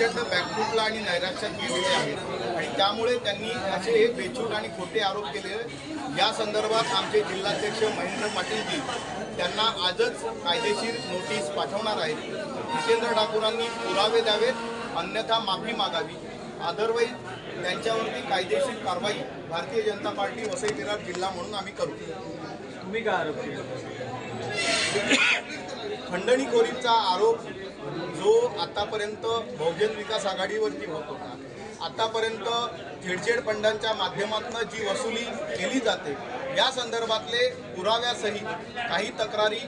प्रचंड बॅकफुटला आणि नैराश्यात गेलेले आहेत. आणि त्यामुळे त्यांनी असे हे बेछूट आणि खोटे आरोप केले. या संदर्भात आमचे जिल्हाध्यक्ष महेंद्र पाटीलजी त्यांना आजच कायदेशीर नोटीस पाठवणार आहेत. जितेंद्र ठाकूरांनी पुरावे द्यावेत अन्यथा माफी मागावी. अदरवाईज त्यांच्यावरती कायदेशीर कारवाई भारतीय जनता पार्टी वसई विरार जिल्हा म्हणून आम्ही करू. तुम्ही काय आरोप खंडणीखोरीचा आरोप जो आतापर्यंत बहुजन विकास आघाडीवरती होत होता आतापर्यंत झेडझेड फंडांच्या माध्यमातून जी वसुली केली जाते या संदर्भातले पुराव्यासहित काही तक्रारी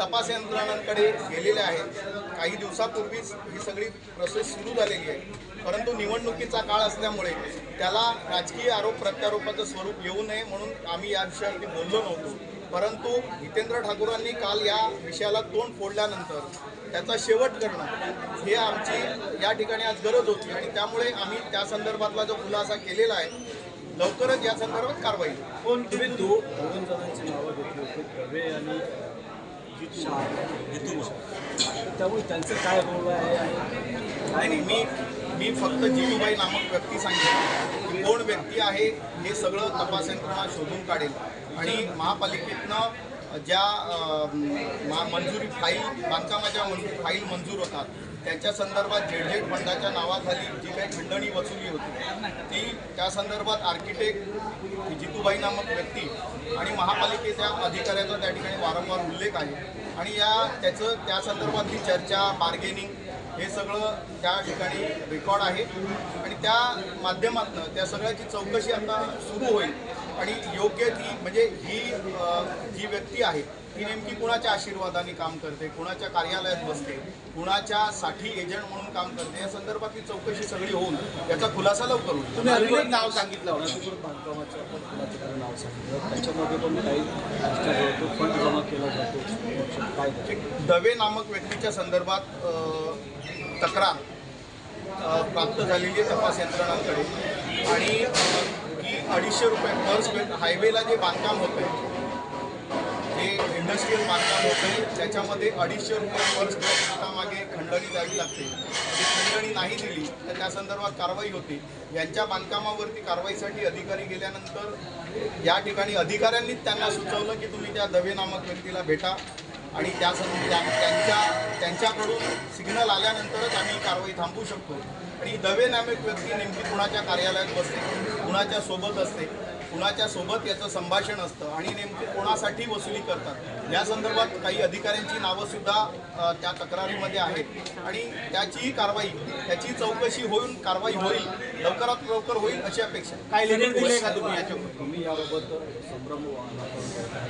तपास यंत्रणांकडे गेलेल्या आहेत. काही दिवसापूर्वीच ही सगळी प्रोसेस सुरू झालेली आहे. परंतु निवडणुकीचा काळ असल्यामुळे त्याला राजकीय आरोप प्रत्यारोपाचं स्वरूप येऊ नये म्हणून आम्ही या विषयावरती बोललो नव्हतो. परंतु हितेंद्र ठाकूरांनी काल या विषयाला तोंड फोडल्यानंतर त्याचा शेवट करणं हे आमची या ठिकाणी आज गरज होती आणि त्यामुळे आम्ही त्या संदर्भातला जो खुलासा केलेला आहे लवकरच या संदर्भात कारवाई कोण तुम्ही दो त्यामुळे त्यांचं काय रोल आहे? आणि नाही नाही मी मी फक्त जितूबाई नामक व्यक्ती सांगितलं की कोण व्यक्ती आहे हे सगळं तपास यंत्रणा शोधून काढेल आणि महापालिकेतनं ज्या मंजुरी फाईल बांधकामाच्या मंजूर फाईल मंजूर होतात त्याच्या संदर्भात जेडजेड फंडाच्या नावाखाली जी काही खंडणी वसुली होती ती त्या संदर्भात आर्किटेक्ट जितूबाई नामक व्यक्ती आणि महापालिकेच्या अधिकाऱ्याचा त्या ठिकाणी वारंवार उल्लेख आहे. आणि या त्याचं त्या संदर्भातली चर्चा बार्गेनिंग हे सगळं त्या ठिकाणी रेकॉर्ड आहे. आणि त्या माध्यमातून त्या सगळ्याची चौकशी आता सुरू होईल. आणि योग्य ती म्हणजे ही जी व्यक्ती आहे ती नेमकी कुणाच्या आशीर्वादाने काम करते कुणाच्या कार्यालयात बसते कुणाच्या साठी एजंट म्हणून काम करते या संदर्भातली चौकशी सगळी होऊन याचा खुलासा लवकर होईल. तुम्ही नाव सांगितलं बांधकामाचं आपण नाव सांगितलं. त्याच्यामध्ये पण काही फंड जमा केला जातो. ते? दवे नामक व्यक्तीच्या संदर्भात तक्रार प्राप्त झालेली आहे तपास यंत्रणांकडे आणि अडीचशे रुपये पर स्क्वेअर हायवेला जे बांधकाम होतं आहे जे इंडस्ट्रीयल बांधकाम होतं आहे त्याच्यामध्ये अडीचशे रुपये पर स्क्वेअर फुटामागे खंडणी द्यावी लागते. ती खंडणी नाही दिली तर त्या संदर्भात कारवाई होती. यांच्या बांधकामावरती कारवाईसाठी अधिकारी गेल्यानंतर या ठिकाणी अधिकाऱ्यांनीच त्यांना सुचवलं की तुम्ही त्या दवे नामक व्यक्तीला भेटा. आणि त्या त्या- त्यांच्या त्यांच्याकडून सिग्नल आल्यानंतरच आम्ही कारवाई थांबवू शकतो. आणि दवे नामक व्यक्ती नेमकी कुणाच्या कार्यालयात बसते कुणाच्या सोबत असते कुणाच्या सोबत याचं संभाषण असतं आणि नेमकी कोणासाठी वसुली करतात. या संदर्भात काही अधिकाऱ्यांची नावं सुद्धा अ, त्या तक्रारीमध्ये आहेत. आणि त्याचीही कारवाई त्याची चौकशी होऊन कारवाई होईल लवकरात लवकर होईल अशी अपेक्षा. काय लेटर दिले? का तुम्ही याच्यावर? तुम्ही याबाबत संभ्रम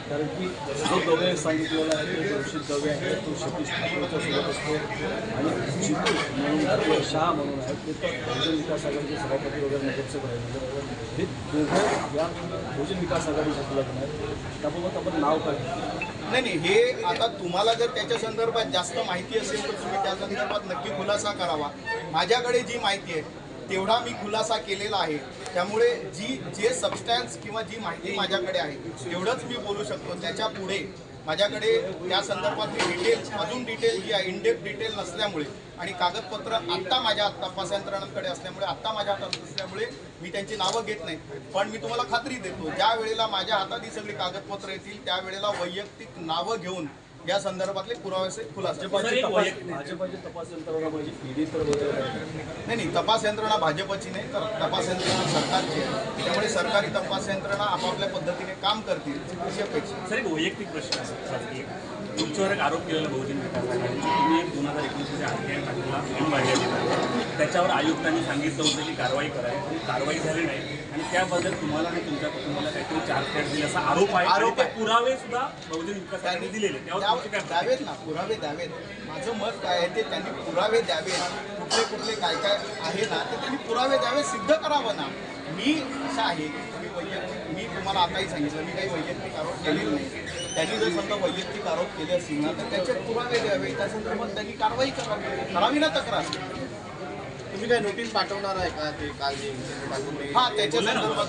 कारण की जो दवे सांगितलेला आहे तो दर्शित दवे आहे तो सतीश ठाकूरच्या सोबत असतो. आणि म्हणून शाह म्हणून आहे ते तर विकास आघाडीचे सभापती वगैरे नगरसेवक आहेत. हे दोघं या बहुजन विकास आघाडीच्या लग्न आहेत. त्याबाबत आपण नाव काय? नाही नाही हे आता तुम्हाला जर त्याच्या संदर्भात जास्त माहिती असेल तर तुम्ही त्या संदर्भात नक्की खुलासा करावा. माझ्याकडे जी माहिती आहे तेवढा मी खुलासा केलेला आहे. त्यामुळे जी जे सबस्टॅन्स किंवा जी माहिती माझ्याकडे आहे तेवढंच मी बोलू शकतो. त्याच्या पुढे माझ्याकडे त्या संदर्भातली डिटेल अजून डिटेल जी आहे इनडेप डिटेल नसल्यामुळे आणि कागदपत्र आत्ता माझ्या तपास यंत्रणांकडे असल्यामुळे आत्ता माझ्या हातात असल्यामुळे मी त्यांची नावं घेत नाही. पण मी तुम्हाला खात्री देतो ज्या वेळेला माझ्या हातात ही सगळी कागदपत्र येतील त्यावेळेला वैयक्तिक नावं घेऊन या संदर्भातले पुरावे खुलासा. भाजपाची तपास भाजपाची तपास यंत्रणा म्हणजे ईडी तर. नाही नाही तपास यंत्रणा भाजपची नाही तर तपास यंत्रणा सरकारची आहे. त्यामुळे सरकारी तपास यंत्रणा आपापल्या पद्धतीने काम करतील अशी अपेक्षा सर एक वैयक्तिक प्रश्न तुमच्यावर एक आरोप केलेला बहुजन विकास आघाडीचे तुम्ही एक दोन हजार एकोणीसमध्ये आरटीआय टाकला एम बाहेर त्याच्यावर आयुक्तांनी सांगितलं होतं की कारवाई करावी पण कारवाई झाली नाही. आणि त्याबद्दल तुम्हाला आणि तुमच्या कुटुंबाला काहीतरी चार्ज कॅट दिले असा आरोप आहे. आरोप. पुरावे सुद्धा बहुजन विकास आघाडीने दिलेले त्यावर द्यावेत ना पुरावे द्यावेत. माझं मत काय आहे ते त्यांनी पुरावे द्यावेत. कुठले कुठले काय काय आहे ना ते त्यांनी पुरावे द्यावे सिद्ध करावं ना. मी असं आहे मी वैयक्तिक मी तुम्हाला आताही सांगितलं मी काही वैयक्तिक आरोप केलेले नाही. त्यांनी जर समजा वैयक्तिक आरोप केले असतील ना तर त्याचे पुरावे द्यावे. त्या संदर्भात त्यांनी कारवाई करावी. करावी ना तक्रार. तुम्ही काय नोटीस पाठवणार आहे का ते काल जे हा त्याच्या संदर्भात